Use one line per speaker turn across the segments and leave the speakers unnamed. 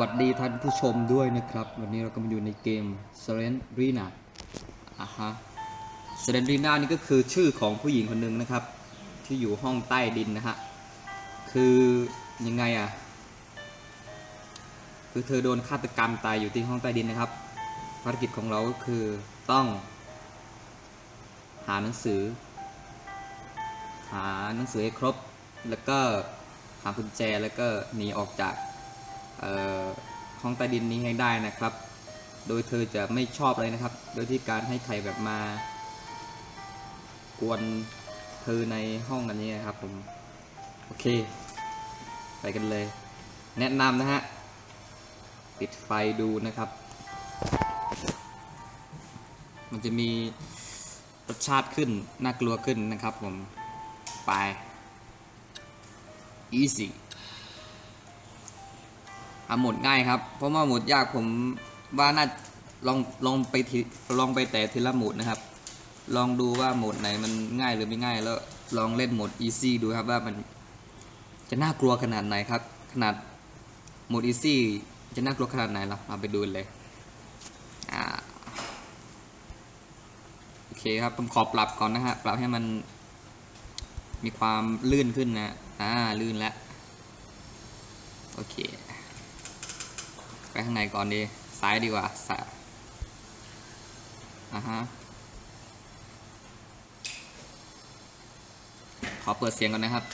วัสดีท่านผู้ชมด้วยนะครับ วันนี้เราก็มาอยู่ในเกม s e r e n r e n a อะฮะ s e r e n r e n a นี่ก็คือชื่อของผู้หญิงคนหนึ่งนะครับ ที่อยู่ห้องใต้ดินนะฮะ คือยังไงอะ คือเธอโดนฆาตกรรมตายอยู่ที่ห้องใต้ดินนะครับ ภารกิจของเราก็คือต้อง หาหนังสือ หาหนังสือให้ครบ แล้วก็หากุญแจแล้วก็หนีออกจาก ห้องใต้ดินนี้ให้ได้นะครับ โดยเธอจะไม่ชอบเลยนะครับ โดยที่การให้ใครแบบมากวนเธอในห้องอันนี้นะครับผม โอเค ไปกันเลย แนะนำนะฮะ ปิดไฟดูนะครับ มันจะมีรสชาติขึ้น น่ากลัวขึ้นนะครับผม ไป easy อะหมดง่ายครับ เพราะว่าหมดยากผมว่าน่าลองลองไปทีลองไปแต่ทีละหมดนะครับ ลองดูว่าหมดไหนมันง่ายหรือไม่ง่าย แล้วลองเล่นหมด easy ดูครับว่ามันจะน่ากลัวขนาดไหนครับ ขนาดหมด easy จะน่ากลัวขนาดไหนเรามาไปดูเลยอ่าโอเคครับผมขอปรับก่อนนะฮะปรับให้มันมีความลื่นขึ้นนะ อ่า ลื่นแล้ว โอเค ไปข้างในก่อนดีซ้ายดีกว่าซ้ายอ่าฮะขอเปิดเสียงก่อนนะครับ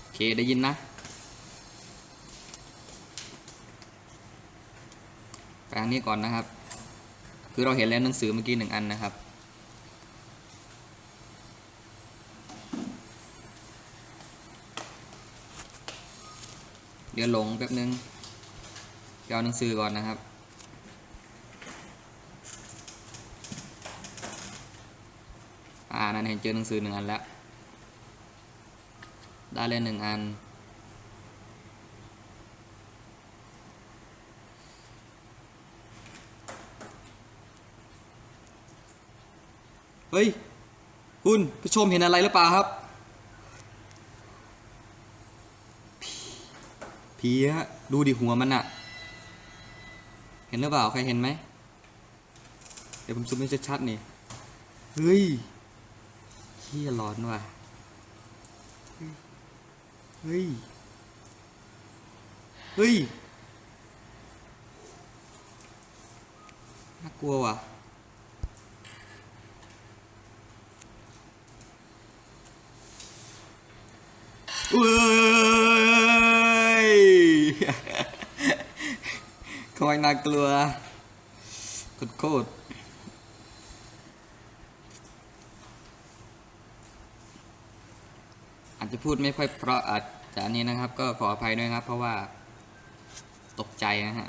โอเคได้ยินนะไปทางนี้ก่อนนะครับ คือเราเห็นแล้วหนังสือเมื่อกี้หนึ่งอันนะครับเดี๋ยวหลงแป๊บนึง เดี๋ยวเอาหนังสือก่อนนะครับ อ่านั่นเห็นเจอหนังสือหนึ่งอันแล้ว ได้เลยหนึ่งอัน เฮ้ย คุณผู้ชมเห็นอะไรหรือเปล่าครับผีฮะดูดิหัวมันอะ เห็นหรือเปล่า ใครเห็นไหม เดี๋ยวผมซูมให้ชัดๆนี่ เฮ้ยเฮียร้อนว่ะ เฮ้ย เฮ้ย น่ากลัวว่ะ เว้ย ค อยน่ากลัวโคตรอาจจะพูดไม่ค่อยเพราะอาจจะอันนี้นะครับ ก็ขออภัยด้วยครับ เพราะว่าตกใจนะฮะ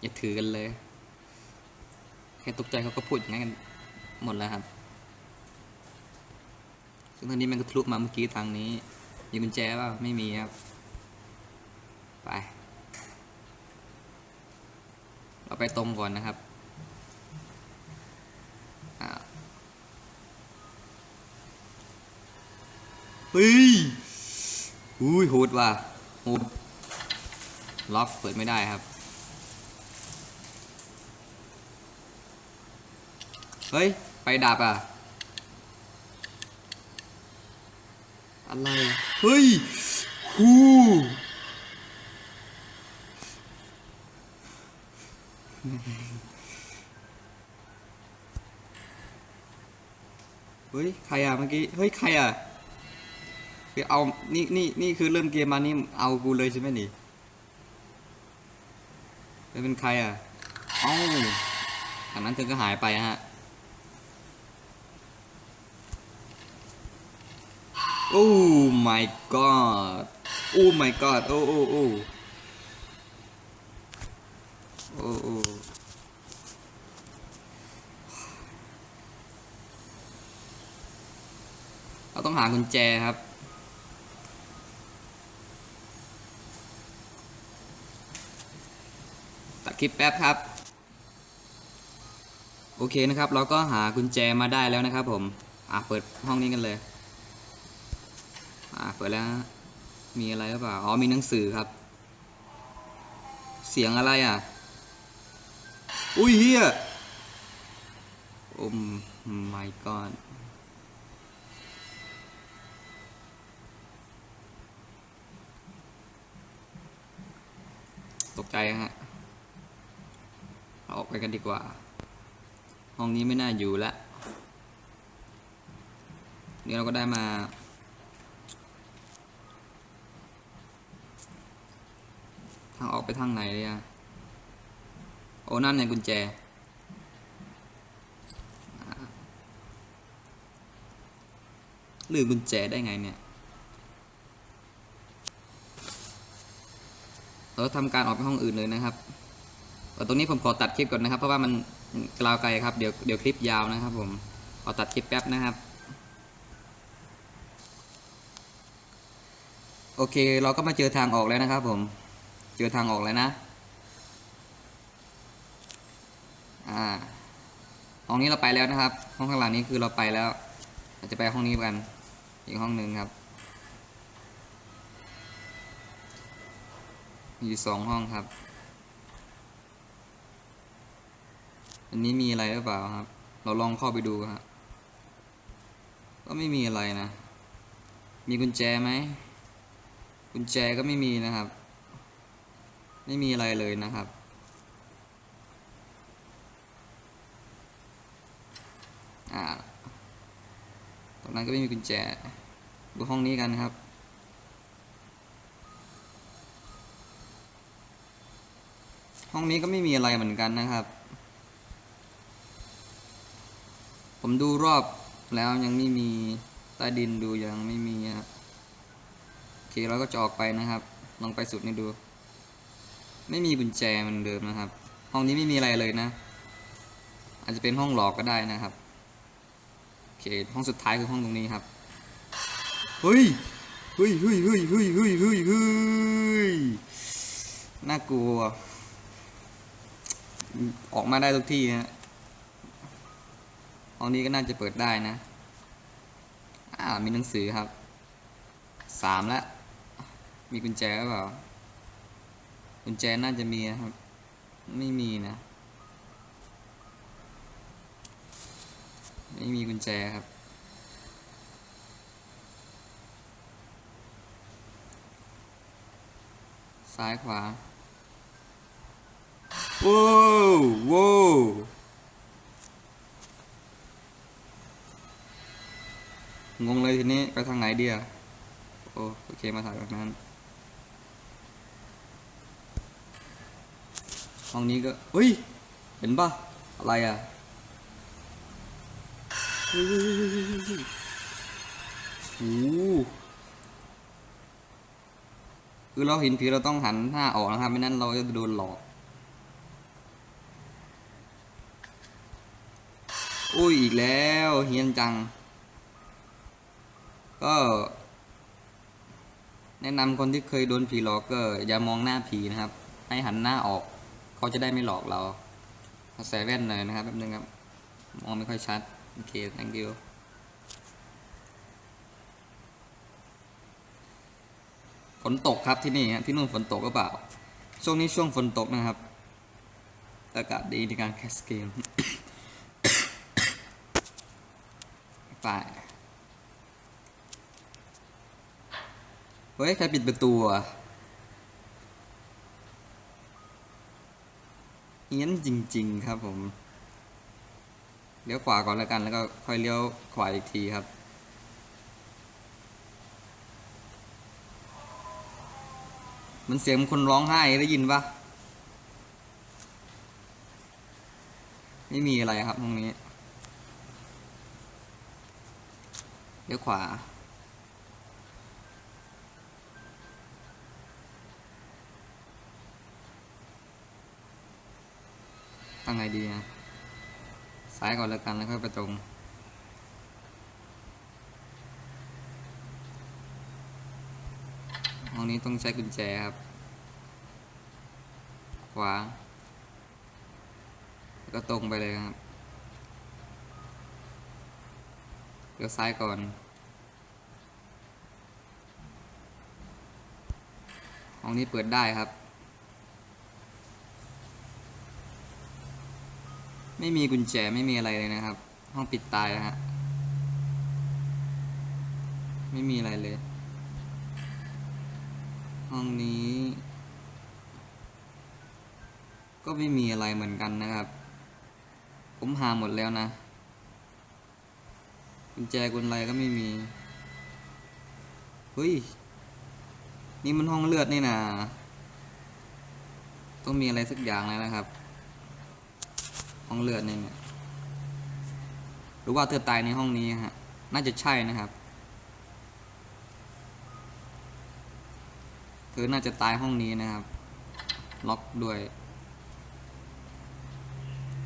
อย่าถือกันเลย แค่ตกใจเขาก็พูดอย่างนั้นกันหมดแล้วครับ ซึ่งทางนี้มันก็ทะลุมาเมื่อกี้ทางนี้ มีกุญแจเปล่าไม่มีครับ ไป เราไปตรงก่อนนะครับอ่าเฮ้ยอุ้ยโหดว่ะโหดล็อกเปิดไม่ได้ครับ เฮ้ย ไปดับอะ อะไร เฮ้ย ฮู้ เฮ้ย ใครอะเมื่อกี้ เฮ้ย ใครอะคือเอา นี่ นี่ นี่คือเริ่มเกมมานี่ เอากูเลยใช่ไหมนี่เป็นใครอะเอ้าจากนั้นเธอก็หายไปฮะ โอ้ my god โอ้ my god โอ้โอ้โอ้ โอ้โอเราต้องหากุญแจครับ ตัดคลิปแป๊บครับ โอเคนะครับ เราก็หากุญแจมาได้แล้วนะครับผม อะเปิดห้องนี้กันเลย อ่าเปิดแล้ว มีอะไรหรือเปล่า อ๋อมีหนังสือครับ เสียงอะไรอะ อุ้ยเฮียโอ้ my god ตกใจฮะออกไปกันดีกว่า ห้องนี้ไม่น่าอยู่ล้วนี่เราก็ได้มา ทางออกไปทางไหนเลยอะ โอ้นั่นไงกุญแจลืมกุญแจได้ไงเนี่ยเราทำการออกไปห้องอื่นเลยนะครับตรงนี้ผมขอตัดคลิปก่อนนะครับ เพราะว่ามันกลาวไกลครับเดี๋ยวเดี๋ยวคลิปยาวนะครับ ผมขอตัดคลิปแป๊บนะครับโอเค เราก็มาเจอทางออกแล้วนะครับผม เจอทางออกแล้วนะ อ่า ห้องนี้เราไปแล้วนะครับ ห้องข้างหลังนี้คือเราไปแล้วเราจะไปห้องนี้กันอีกห้องหนึ่งครับมีอยู่สองห้องครับ อันนี้มีอะไรหรือเปล่าครับ เราลองเข้าไปดูครับ ก็ไม่มีอะไรนะ มีกุญแจไหม กุญแจก็ไม่มีนะครับ ไม่มีอะไรเลยนะครับ อ่าตรงนั้นก็ไม่มีกุญแจ ดูห้องนี้กันนะครับ ห้องนี้ก็ไม่มีอะไรเหมือนกันนะครับ ผมดูรอบแล้วยังไม่มีใต้ดินดูยังไม่มีครับโอเคเราก็จะออกไปนะครับ ลองไปสุดนี่ดู ไม่มีกุญแจเหมันเดิมนะครับ ห้องนี้ไม่มีอะไรเลยนะ อาจจะเป็นห้องหลอกก็ได้นะครับ เคห้องสุดท้ายคือห้องตรงนี้ครับเฮ้ยเฮ้ยเฮ้ยเฮ้ยเฮ้ยเฮ้ยเฮ้ยเฮ้ยน่ากลัว ออกมาได้ทุกที่ฮะห้องนี้ก็น่าจะเปิดได้นะอ่ามีหนังสือครับสามแล้วมีกุญแจหรือเปล่ากุญแจน่าจะมีนะครับ ไม่มีนะ ไม่มีกุญแจครับ ซ้ายขวาโว้วโว้งงเลยทีนี้ไปทางไหนเดียโอโอเคมาถ่ายแบบนั้น ห้องนี้ก็เฮ้ย เห็นปะอะไรอะ โอ้คือเราเห็นผีเราต้องหันหน้าออกนะครับ ไม่นั้นเราจะโดนหลอกอุ้ยอีกแล้วเฮียนจัง ก็ แนะนำคนที่เคยโดนผีหลอกก็อย่ามองหน้าผีนะครับ ให้หันหน้าออก เขาจะได้ไม่หลอกเราใส่แว่นหน่อยนะครับแป๊บนึงครับ มองไม่ค่อยชัด โอเค thank you ฝนตกครับที่นี่ฮะที่นู่นฝนตกก็เปล่า ช่วงนี้ช่วงฝนตกนะครับ อากาศดีในการแคสเกมไปเฮ้ยใครปิดประตูอะเอี้ยนจริง ๆ ครับผม เลี้ยวขวาก่อนแล้วกัน แล้วก็ค่อยเลี้ยวขวาอีกทีครับ มันเสียงคนร้องไห้ได้ยินปะไม่มีอะไรครับตรงนี้ เลี้ยวขวาตั้งไงดีนะ ซ้ายก่อนแล้วกันแล้วค่อยไปตรง ห้องนี้ต้องใช้กุญแจครับ ขวาแล้วก็ตรงไปเลยครับเลี้ยวซ้ายก่อน ห้องนี้เปิดได้ครับ ไม่มีกุญแจไม่มีอะไรเลยนะครับ ห้องปิดตายนะฮะไม่มีอะไรเลย ห้องนี้ ก็ไม่มีอะไรเหมือนกันนะครับ ผมหาหมดแล้วนะกุญแจกุญอะไรก็ไม่มีเฮ้ยนี่มันห้องเลือดนี่นะต้องมีอะไรสักอย่างแล้วนะครับ ห้องเลือดนี่เนี่ยหรือว่าเธอตายในห้องนี้ฮะน่าจะใช่นะครับ เธอน่าจะตายห้องนี้นะครับ ล็อกด้วย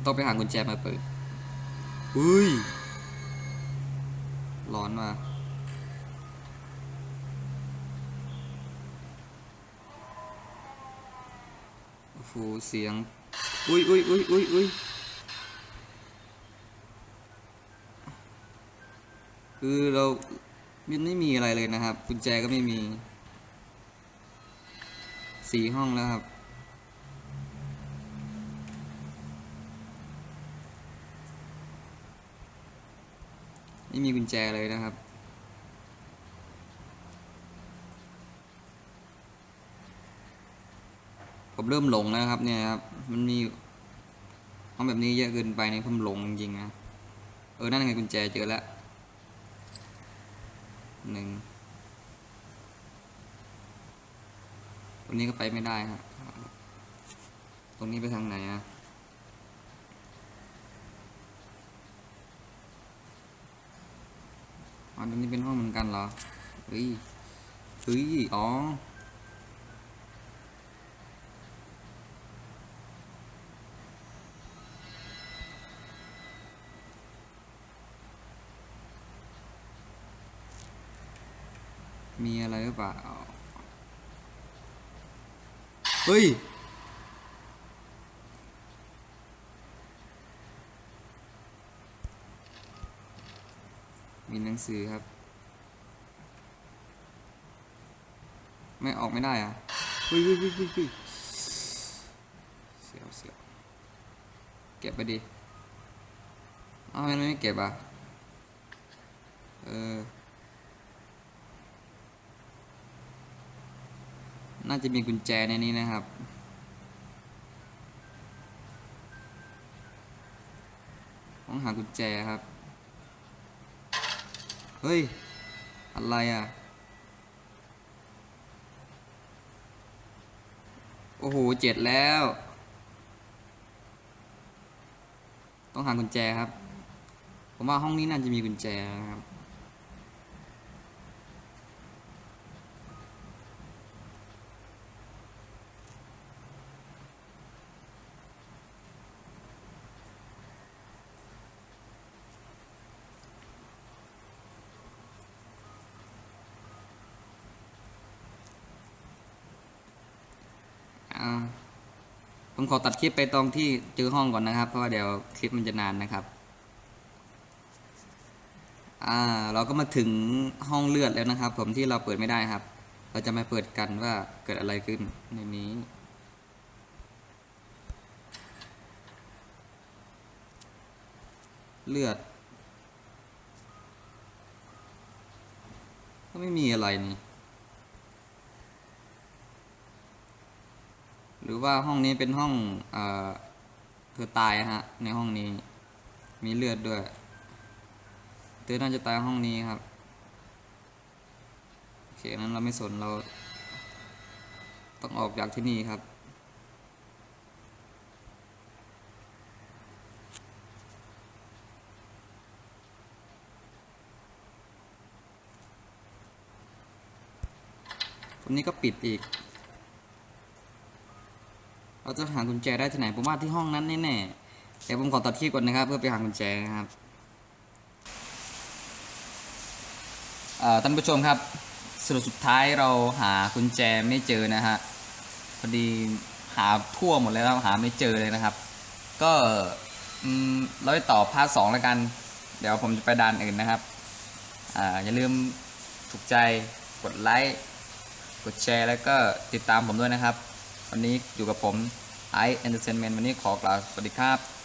ต้องไปหากุญแจมาเปิดอุ้ยร้อนว่ะโอ้โหเสียง อุ้ยอุ้ยอุ้ยอุ้ยอุ้ย คือเรามันไม่มีอะไรเลยนะครับกุญแจก็ไม่มีสี่ห้องแล้วครับ ไม่มีกุญแจเลยนะครับผมเริ่มหลงแล้วครับเนี่ยครับ มันมีห้องแบบนี้เยอะเกินไปในผมหลงจริงๆนะ เออ นั่นไงกุญแจเจอแล้ว หนึ่งตรงนี้ก็ไปไม่ได้ฮะตรงนี้ไปทางไหนอะอ๋อตรงนี้เป็นห้องเหมือนกันเหรอเฮ้ยเฮ้ยอ๋อ มีอะไรหรือเปล่า เฮ้ย มีหนังสือครับ ไม่ออกไม่ได้อะเฮ้ยเฮ้ยเฮ้ยเฮ้ยเสียวเสียวเก็บไปดิ เอาไม่ไม่เก็บอะ เออ น่าจะมีกุญแจในนี้นะครับ ต้องหากุญแจครับ เฮ้ย อะไรอะ โอ้โห เจ็ดแล้ว ต้องหากุญแจครับ ผมว่าห้องนี้น่าจะมีกุญแจนะครับ ขอตัดคลิปไปตรงที่เจอห้องก่อนนะครับ เพราะว่าเดี๋ยวคลิปมันจะนานนะครับ อ่า เราก็มาถึงห้องเลือดแล้วนะครับ ผมที่เราเปิดไม่ได้ครับ เราจะมาเปิดกันว่าเกิดอะไรขึ้นในนี้เลือดก็ไม่มีอะไรนี่ รือว่าห้องนี้เป็นห้องเอ่อเธอตายฮะ ในห้องนี้ มีเลือดด้วยเธอน่าจะตายห้องนี้ครับโอเคนั้นเราไม่สนเรา ต้องออกจากที่นี่ครับตรงนี้ก็ปิดอีก เราจะหากุญแจได้ที่ไหน ผมว่าที่ห้องนั้นแน่ๆเดี๋ยวผมขอตัดคลิปก่อนนะครับ เพื่อไปหากุญแจนะครับท่านผู้ชมครับสรุปสุดท้ายเราหากุญแจไม่เจอนะฮะพอดีหาทั่วหมดแล้วหาไม่เจอเลยนะครับ ก็เราไปต่อพาร์ทสองแล้วกัน เดี๋ยวผมจะไปด่านอื่นนะครับออย่าลืมถูกใจกดไลค์กดแชร์แล้วก็ติดตามผมด้วยนะครับ วันนี้อยู่กับผมไอเอนเตอร์เทนเมนต์วันนี้ขอกล่าวสวัสดีครับ